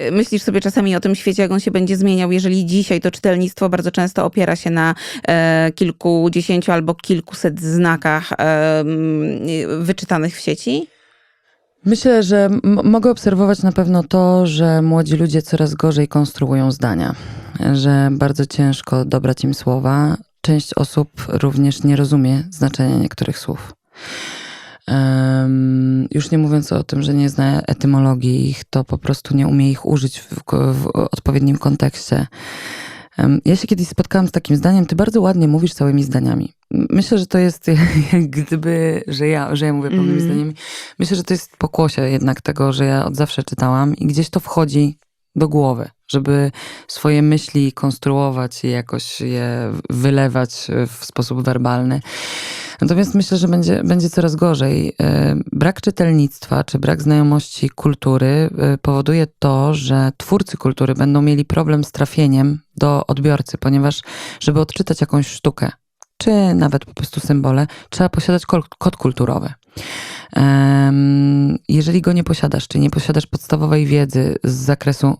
y, myślisz sobie czasami o tym świecie, jak on się będzie zmieniał, jeżeli dzisiaj to czytelnictwo bardzo często opiera się na e, kilkudziesięciu albo kilkuset znakach e, wyczytanych w sieci? Myślę, że mogę obserwować na pewno to, że młodzi ludzie coraz gorzej konstruują zdania, że bardzo ciężko dobrać im słowa. Część osób również nie rozumie znaczenia niektórych słów. Em, już nie mówiąc o tym, że nie zna etymologii ich, to po prostu nie umie ich użyć w, w odpowiednim kontekście. Ja się kiedyś spotkałam z takim zdaniem, ty bardzo ładnie mówisz całymi zdaniami. Myślę, że to jest jak gdyby, że ja, że ja mówię pełnymi Mhm. zdaniami. Myślę, że to jest pokłosie jednak tego, że ja od zawsze czytałam i gdzieś to wchodzi do głowy, żeby swoje myśli konstruować i jakoś je wylewać w sposób werbalny. Natomiast myślę, że będzie, będzie coraz gorzej. E, Brak czytelnictwa czy brak znajomości kultury e, powoduje to, że twórcy kultury będą mieli problem z trafieniem do odbiorcy, ponieważ żeby odczytać jakąś sztukę, czy nawet po prostu symbole, trzeba posiadać kod kulturowy. Jeżeli go nie posiadasz, czy nie posiadasz podstawowej wiedzy z zakresu,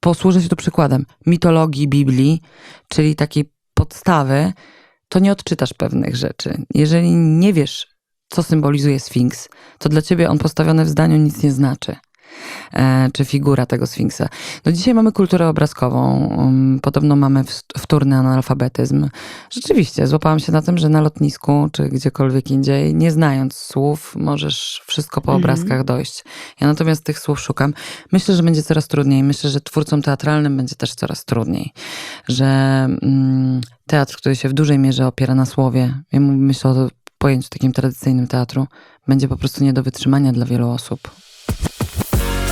posłużę się tu przykładem, mitologii Biblii, czyli takiej podstawy, to nie odczytasz pewnych rzeczy. Jeżeli nie wiesz, co symbolizuje Sfinks, to dla ciebie on postawiony w zdaniu nic nie znaczy. E, czy figura tego Sfinksa. No dzisiaj mamy kulturę obrazkową, um, podobno mamy wtórny analfabetyzm. Rzeczywiście, złapałam się na tym, że na lotnisku, czy gdziekolwiek indziej, nie znając słów, możesz wszystko po Mhm. obrazkach dojść. Ja natomiast tych słów szukam. Myślę, że będzie coraz trudniej. Myślę, że twórcom teatralnym będzie też coraz trudniej. Że mm, teatr, który się w dużej mierze opiera na słowie, ja myślę o pojęciu takim tradycyjnym teatru, będzie po prostu nie do wytrzymania dla wielu osób.